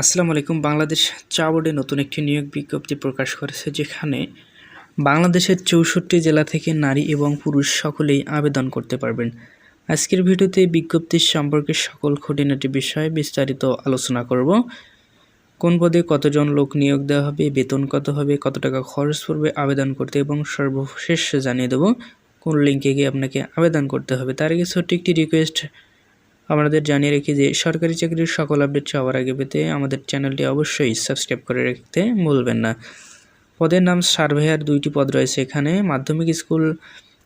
আসসালামু আলাইকুম। বাংলাদেশ চা বোর্ডে নতুন একটি নিয়োগ বিজ্ঞপ্তি প্রকাশ করেছে, যেখানে বাংলাদেশের চৌষট্টি জেলা থেকে নারী এবং পুরুষ সকলেই আবেদন করতে পারবেন। আজকের ভিডিওতে বিজ্ঞপ্তির সম্পর্কে সকল খুঁটিনাটি বিষয়ে বিস্তারিত আলোচনা করব। কোন পদে কতজন লোক নিয়োগ দেওয়া হবে, বেতন কত হবে, কত টাকা খরচ পড়বে, আবেদন করতে এবং সর্বশেষ জানিয়ে দেবো। কোন লিঙ্কে গিয়ে আপনাকে আবেদন করতে হবে, তার আগে ছোট্ট একটি রিকোয়েস্ট আমাদের জানিয়ে রেখে যে সরকারি চাকরির সকল আপডেট সবার আগে পেতে আমাদের চ্যানেলটি অবশ্যই সাবস্ক্রাইব করে রাখতে ভুলবেন না। পদের নাম সার্ভেয়ার দুইটি পদ রয়েছে এখানে। মাধ্যমিক স্কুল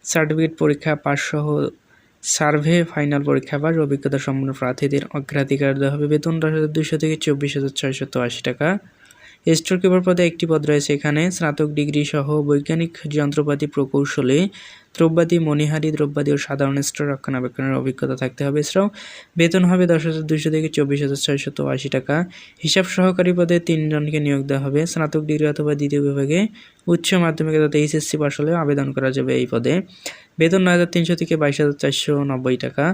সার্টিফিকেট পরীক্ষা পাসসহ সার্ভে, ফাইনাল পরীক্ষা পাস অভিজ্ঞতা সম্পন্ন প্রার্থীদের অগ্রাধিকার দেওয়া হবে। বেতন দশ হাজার দুশো থেকে চব্বিশ হাজার ছয়শত আশি টাকা। স্টোর কিপার পদে একটি পদ রয়েছে এখানে? স্নাতক ডিগ্রি সহ বৈজ্ঞানিক যন্ত্রপাতি প্রকৌশলে দ্রব্যাদি, মণিহারি দ্রব্যাদি ও সাধারণ স্টোর রক্ষণাবেক্ষণের অভিজ্ঞতা থাকতে হবে। এছাড়াও বেতন হবে দশ হাজার দুশো থেকে চব্বিশ হাজার ছয়শত আশি টাকা। হিসাব সহকারী পদে তিনজনকে নিয়োগ দেওয়া হবে। স্নাতক ডিগ্রি অথবা দ্বিতীয় বিভাগে উচ্চ মাধ্যমিক তথা এইচএসসি পাশ হলেও আবেদন করা যাবে এই পদে। বেতন নয় হাজার তিনশো থেকে বাইশ হাজার চারশো নব্বই টাকা।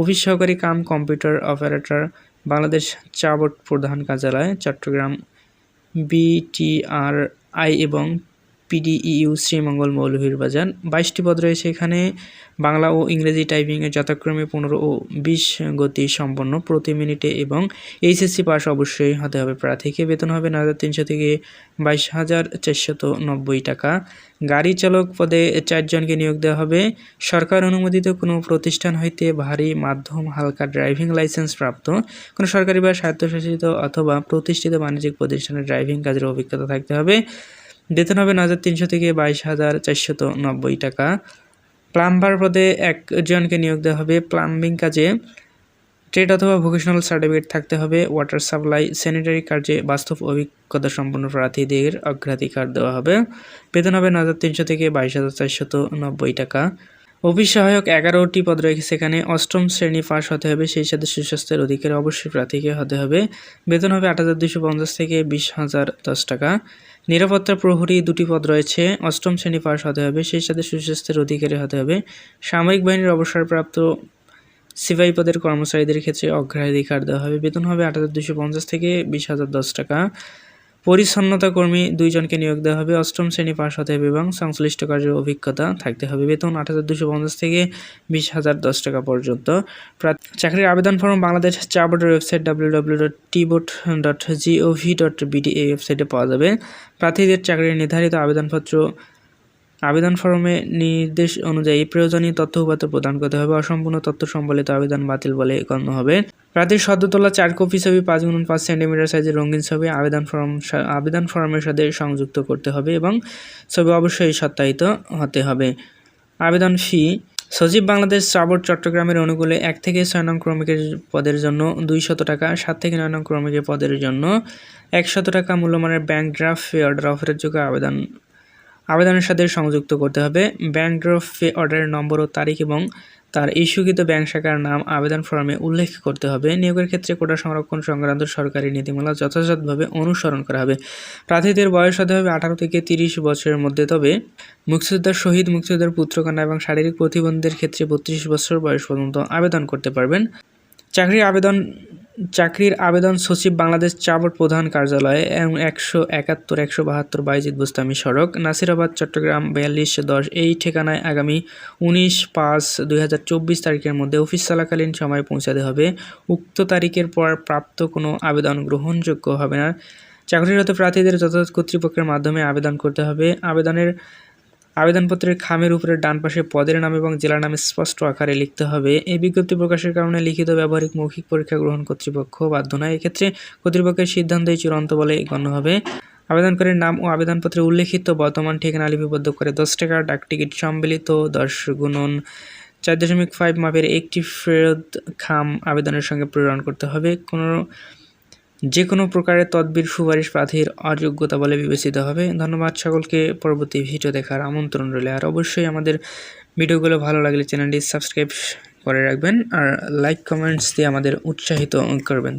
অফিস সহকারী কাম কম্পিউটার অপারেটর, বাংলাদেশ চা বোর্ড প্রধান কার্যালয়, চট্টগ্রাম বিটিআরআই এবং পিডিইউ শ্রীমঙ্গল মৌলভীরবাজার বাইশটি পদ রয়েছে এখানে। বাংলা ও ইংরেজি টাইপিংয়ে যথাক্রমে পনেরো ও বিশ গতি সম্পন্ন প্রতি মিনিটে এবং এইচএসসি পাস অবশ্যই হতে হবে। প্রার্থীকে বেতন হবে? নয় হাজার তিনশো থেকে বাইশ হাজার চারশত নব্বই টাকা। গাড়ি চালক পদে চারজনকে নিয়োগ দেওয়া হবে। সরকার অনুমোদিত কোনো প্রতিষ্ঠান হইতে ভারী মাধ্যম, হালকা ড্রাইভিং লাইসেন্স প্রাপ্ত, কোনো সরকারি বা স্বায়ত্তশাসিত অথবা প্রতিষ্ঠিত বাণিজ্যিক প্রতিষ্ঠানের ড্রাইভিং কাজের অভিজ্ঞতা থাকতে হবে। বেতন হবে ন, হাজার তিনশো থেকে বাইশ হাজার চারশত নব্বই টাকা। প্লাম্বার পদে একজনকে নিয়োগ দেওয়া হবে। প্লাম্বিং কাজে ট্রেড অথবা ভোকেশনাল সার্টিফিকেট থাকতে হবে। ওয়াটার সাপ্লাই, স্যানিটারি কার্যে বাস্তব অভিজ্ঞতা সম্পন্ন প্রার্থীদের অগ্রাধিকার দেওয়া হবে। বেতন হবে ন, হাজার তিনশো থেকে বাইশ হাজার চারশত নব্বই টাকা। অফিস সহায়ক এগারোটি পদ রয়েছে সেখানে। অষ্টম শ্রেণি পাস হতে হবে, সেই সাথে সুস্বাস্থ্যের অধিকারে অবশ্যই প্রার্থীকে হতে হবে। বেতন হবে আট হাজার দুশো পঞ্চাশ থেকে বিশ হাজার দশ টাকা। নিরাপত্তা প্রহরী দুটি পদ রয়েছে। অষ্টম শ্রেণি পাশ হতে হবে, সেই সাথে সুস্বাস্থ্যের অধিকারী হতে হবে। সামরিক বাহিনীর অবসরপ্রাপ্ত সিপাহী পদের কর্মচারীদের ক্ষেত্রে অগ্রাধিকার দেওয়া হবে। বেতন হবে আট হাজার দুশো পঞ্চাশ থেকে বিশ হাজার দশ টাকা। পরিচ্ছন্নতা কর্মী দুইজনকে নিয়োগ দেওয়া হবে। অষ্টম শ্রেণি পাশ হতে হবে এবং সংশ্লিষ্ট কার্যের অভিজ্ঞতা থাকতে হবে। বেতন আট হাজার দুশো পঞ্চাশ থেকে বিশ হাজার দশ টাকা পর্যন্ত। চাকরির আবেদন ফর্ম বাংলাদেশ চা বোর্ডের website W W dot T board dot GOV dot BD এই ওয়েবসাইটে পাওয়া যাবে। প্রার্থীদের চাকরির নির্ধারিত আবেদনপত্র, আবেদন ফর্মে নির্দেশ অনুযায়ী প্রয়োজনীয় তথ্য উপাত্র প্রদান করতে হবে। অসম্পূর্ণ তথ্য সম্বলিত আবেদন বাতিল বলে গণ্য হবে। প্রার্থীর সদ্য তোলা চার কপি ছবি, পাঁচ গুণ পাঁচ সেন্টিমিটার সাইজের রঙিন ছবি আবেদন ফর্ম আবেদন ফর্মের সাথে সংযুক্ত করতে হবে এবং ছবি অবশ্যই সত্যায়িত হতে হবে। আবেদন ফি, সজীব বাংলাদেশ চাবট চট্টগ্রামের অনুকূলে এক থেকে ছয় নং ক্রমিকের পদের জন্য দুইশত টাকা, সাত থেকে নয় নং ক্রমিকের পদের জন্য একশত টাকা মূল্যমানের ব্যাংক ড্রাফট ফি অর্ডার অফারের যোগ্য আবেদন আবেদনের সাথে সংযুক্ত করতে হবে। ব্যাংক ড্রপ পে অর্ডারের নম্বর ও তারিখ এবং তার ইস্যুকৃত ব্যাংক শাখার নাম আবেদন ফর্মে উল্লেখ করতে হবে। নিয়োগের ক্ষেত্রে কোটা সংরক্ষণ সংক্রান্ত সরকারি নীতিমালা যথাযথভাবে অনুসরণ করা হবে। প্রার্থীদের বয়স হতে হবে আঠারো থেকে তিরিশ বছরের মধ্যে। তবে মুক্তিযোদ্ধার শহীদ, মুক্তিযোদ্ধার পুত্রকন্যা এবং শারীরিক প্রতিবন্ধীদের ক্ষেত্রে বত্রিশ বছর বয়স পর্যন্ত আবেদন করতে পারবেন। চাকরির আবেদন চাকরির আবেদন সচিব বাংলাদেশ চা বোর্ড প্রধান কার্যালয়ে একশো একাত্তর, একশো বাহাত্তর বাইজিদ বুস্তামি সড়ক, নাসিরাবাদ, চট্টগ্রাম, বিয়াল্লিশ দশ এই ঠিকানায় আগামী উনিশ পাঁচ দুই তারিখের মধ্যে অফিস চলাকালীন সময় পৌঁছাতে হবে। উক্ত তারিখের পর প্রাপ্ত কোনো আবেদন গ্রহণযোগ্য হবে না। চাকরিরত প্রার্থীদের যথাযথ কর্তৃপক্ষের মাধ্যমে আবেদন করতে হবে। আবেদনের আবেদনপত্রের খামের উপরে ডান পাশে পদের নাম এবং জেলার নামে স্পষ্ট আকারে লিখতে হবে। এই বিজ্ঞপ্তি প্রকাশের কারণে লিখিত ব্যবহারিক মৌখিক পরীক্ষা গ্রহণ কর্তৃপক্ষ বাধ্য নয়। এক্ষেত্রে কর্তৃপক্ষের সিদ্ধান্তই চূড়ান্ত বলে গণ্য হবে। আবেদনকারীর নাম ও আবেদনপত্রে উল্লেখিত বর্তমান ঠিকানা লিপিবদ্ধ করে দশ টাকা ডাক টিকিট সম্মিলিত দশ গুণন চার দশমিক ফাইভ মাপের একটি ফেরত খাম আবেদনের সঙ্গে প্রেরণ করতে হবে। কোনো যে কোনো প্রকারের তদবির, সুপারিশ, প্রার্থীর অযোগ্যতা বলে বিবেচিত হবে। ধন্যবাদ সকলকে। পরবর্তী ভিডিও দেখার আমন্ত্রণ রইল। আর অবশ্যই আমাদের ভিডিওগুলো ভালো লাগলে চ্যানেলটি সাবস্ক্রাইব করে রাখবেন আর লাইক, কমেন্টস দিয়ে আমাদের উৎসাহিত করবেন।